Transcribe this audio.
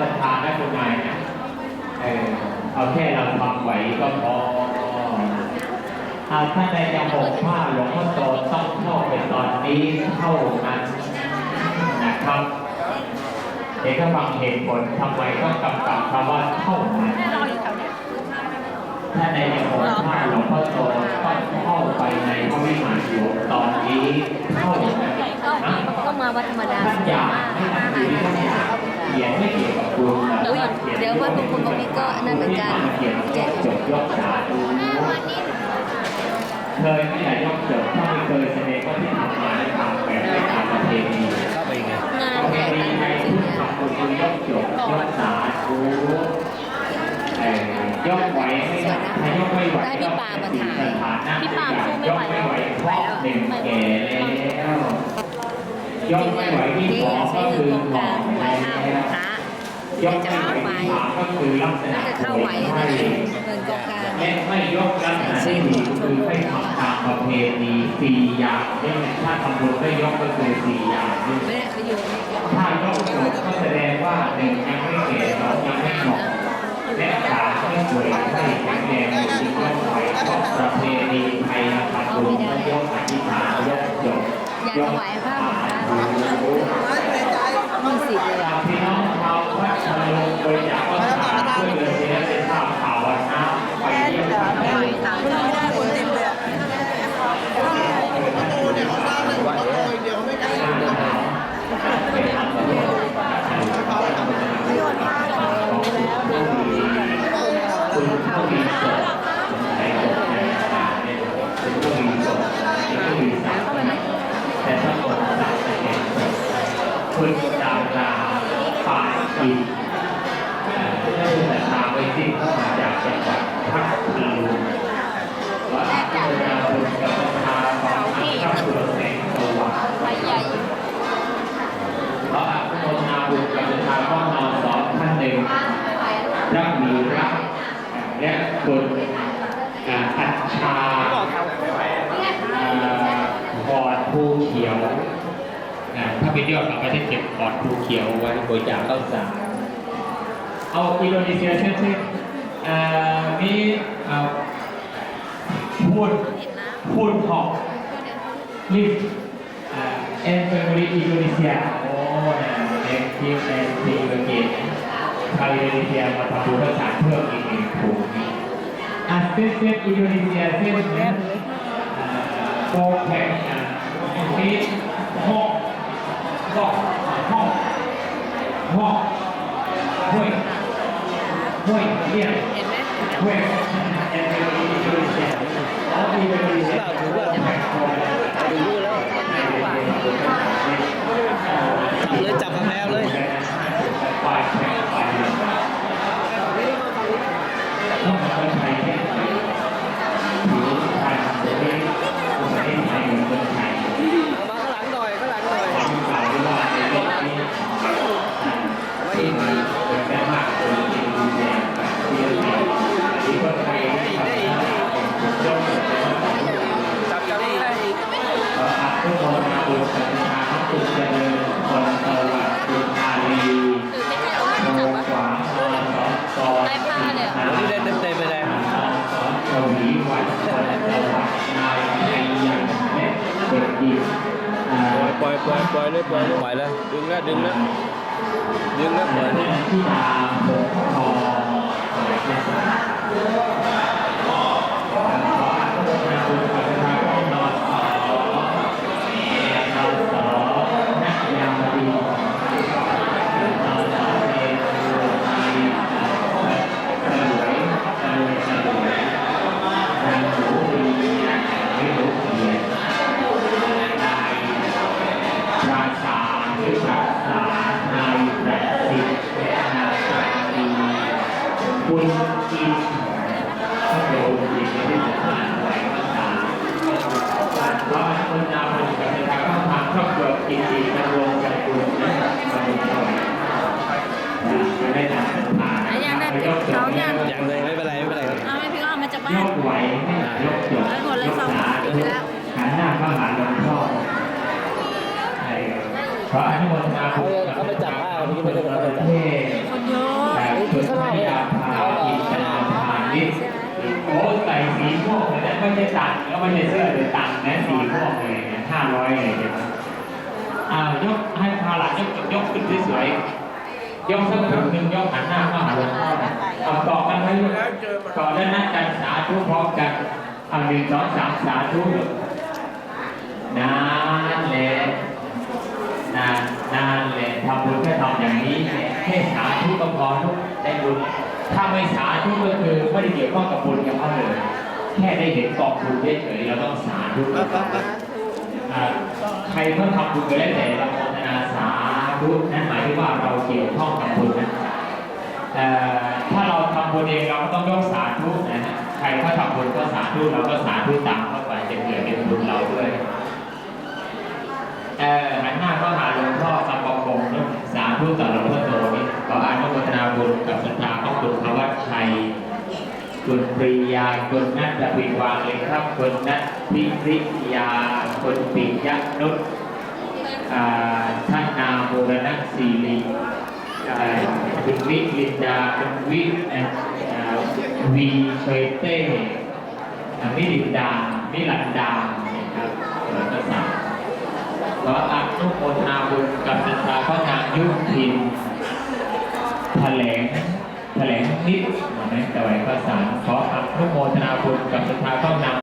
ศรัทธานะคุณนายนะเออเอาแค่เราทำไหวก็พออาท่านใดจะห่มผ้าหลวงพ่อโตต้องเข้าไปตอนนี้เท่านั้นนะครับเดี๋ยวถ้าฟังเหตุผลทำไมต้องกำกับคำว่าเท่านั้นแม่รออยู่แถวเนี้ยถ้าในจะห่มผ้าหลวงพ่อโตต้องเข้าไปในพระวิหารหลวงตอนนี้เท่านั้นนะก็มาวัดธรรมดาท่านอยากให้ทำดีท่านอยากเขียนไม่เกี่ยวกับคุณ อุ้ยเดี๋ยววัดบางคน บางทีก็นั่นเหมือนกันเขียนแกจบยกขาดูเคยไม่ได้ยกจบถ้าไม่เคยแสดงว่าที่ทำมาได้ทำแบบไม่ตามประเพณีเข้าไปไงงานแข่งณีกันทยสิพูดเนี่ยทำบุญยกจบยกสาธุเอ่อยกไหวไม่ได้ถ้ายกไม่ไหวได้พี่ปามาถ่ายพี่ปาสู้ไม่ไหวแล้วเพราะหนึ่งแก่แล้วยกไม่ไหวที่ที่สอก็คือกองหกมอลางแล้ไว้ ห้าวพระยกไม่ไหวที่สามก็คือลักษณะน่าจะเข้าไหวนะเงินกองกลางและไม่ยกลักษณะที่สี่คือไม่ทำตามประเพณีสี่อย่างนี่ถ้าทำบุญไม่ยกก็คือสี่อย่างนี่ไม่ได้เขาอยู่ถ้ายกจบก็แสดงว่าหนึ่งยังไม่เก่สองยังไม่หมาะและสามไม่ป่วยไม่แข็งแรงหรือยกไหวเพราะประเพณีไทยนะครับบุญไม่ยกอธิษฐานยกจบยกถวายผ้าเหมือนกันมีสิทธิ์เลยอะ พี่น้องชาววัดชลงบริจาคข้าวสารช่วยเหลือศิลปินภาพข่าววันน้ำไปเยี่ยมท่าน ไม่ไหวตังค์ไม่ได้คนเต็มเลยอะ คุณผู้มีศพในศพในศาลเนี่ยคุณผู้มีศพคุณผู้มีศาลแต่ถ้าคนศาลเนี่ยคุณดาวราป่าอินได้แต่ตามไปที่เข้ามาจากจังหวัดพัทลุงว่าคุณดาวรุณกับประธานของพระสุรแสงสว่าง ใบใหญ่ เพราะอาโมนาบุญกับประธานว่านอนสองท่านหนึ่งรักมีรัก และคุณอ่าอัชชาอ่าบอดภูเขียวอ่าถ้าเป็นยอดเราก็จะเก็บบอดภูเขียวไว้บริจาคข้าวสารเอาอินโดนีเซียเช่นเช่นอ่ามีอ่พูดพูดหอก live uh, and family Indonesia โอ้นะเด็กที่ในทีมเกต มาเลเซียมาทำบุญรักษาเพื่ออีกหนึ่งถุงอาเซียนเซียนอินโดนีเซียเซียนนั้นโปรแพคมีห้องห้องห้องห้องห้วยห้วยเรียกห้วยแอนด์อินโดนีเซีย ปล่อยปล่อยปล่อยปล่อยเลยปล่อยเลยปล่อยเลยดึงแล้วดึงแล้วดึงแล้วปล่อยเลย คุณอินพระโยมยินดีที่จะมาไหวภาษาเราอันคุณนาบุญกับทางเข้าทางครอบครัวกินดีดำรงกันบุญนะครับมาบุญถวายไม่ได้นำเป็นทานยังได้ติดเขายังยังเลยไม่เป็นไรไม่เป็นไรครับเอาไม่พี่ก็เอามาจากบ้านยกไหวยกจบเอาหมดเลยสองคนกินไปแล้ว พระอนุโมทนาบุญกับเขาไม่จับผ้าเมื่อกี้ไม่ได้เขาไม่จับคนเยอแต่คุณพระยาพาอินทนาพานิชโอ้ใส่สีม่วงแต่ไม่ใช่ตังแล้ไม่ใช่เสื้อหรือตัดนะสีพวกเลยเนี่ยห้าร้อยเลยนะอ่ายกให้พาละยกยกขึ้นสวยยกสักครั้งหนึ่งยกหันหน้าเข้าหาหลวงพ่อนะาต่อกันให้ลูกต่อด้านหน้ากันสาธุพร้อมกันเอาหนึ่งสองสามสาธุนะแหละ นานนแหละทำบุญแค่ทำอย่างนี้แหละแค่สาธุก็พอลูกได้บุญถ้าไม่สาธุก็คือไม่ได้เกี่ยวข้องกับบุญกับเขาเลยแค่ได้เห็นกองทุนเฉยๆเราต้องสาธุใครเขาทำบุญก็แล้แต่เราโมทนาสาธุนั่นหมายถึงว่าเราเกี่ยวข้องกับบุญนะแต่ถ้าเราทำบุญเองเราก็ต้องยกสาธุนะฮะใครเขาทำบุญก็สาธุเราก็สาธุตามเข้าไปจะเกิดเป็นบุญเราด้วย นะสาธุต่อหลวงพ่อโตนี่ขออนุโมทนาบุญกับศรัทธาของคุณพระวัชชัย คุณปริยาคุณนัทปิวางเลยครับคุณนัทพิริยาคุณปิยนุชท่านนาบูรณศิริอ่าคุณวิลินดาคุณวิเอ่ออ่าวีเชเต้มิลินดามิลันดานะครับเปิดภาขออนุโมทนาบุญกับศรัทธาพระนา ยุพินแถลงแถลงนิดนะแต่ไหวก็สาขออนุโมทนาบุญกับศรัทธาต้องนำ